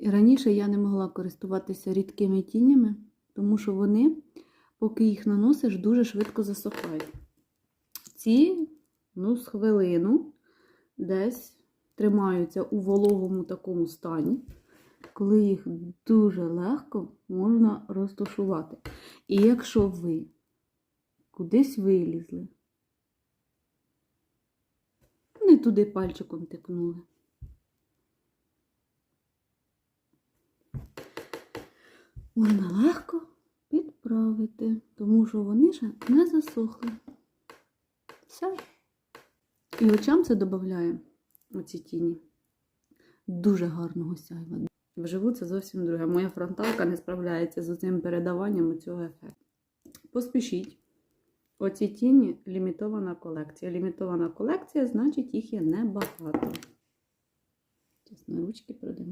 І раніше я не могла користуватися рідкими тінями, тому що вони, поки їх наносиш, дуже швидко засохають. Ці, ну, з хвилину десь тримаються у вологому такому стані, коли їх дуже легко можна розташувати. І якщо ви кудись вилізли, не туди пальчиком тикнули. Можна легко підправити, тому що вони ще не засохли. Все. І очам це додає оці тіні. Дуже гарного сяйва. Вживу це зовсім друге. Моя фронталка не справляється з цим передаванням цього ефекту. Поспішіть. Оці тіні лімітована колекція. Лімітована колекція, значить їх є небагато. Чесно, ручки продаю.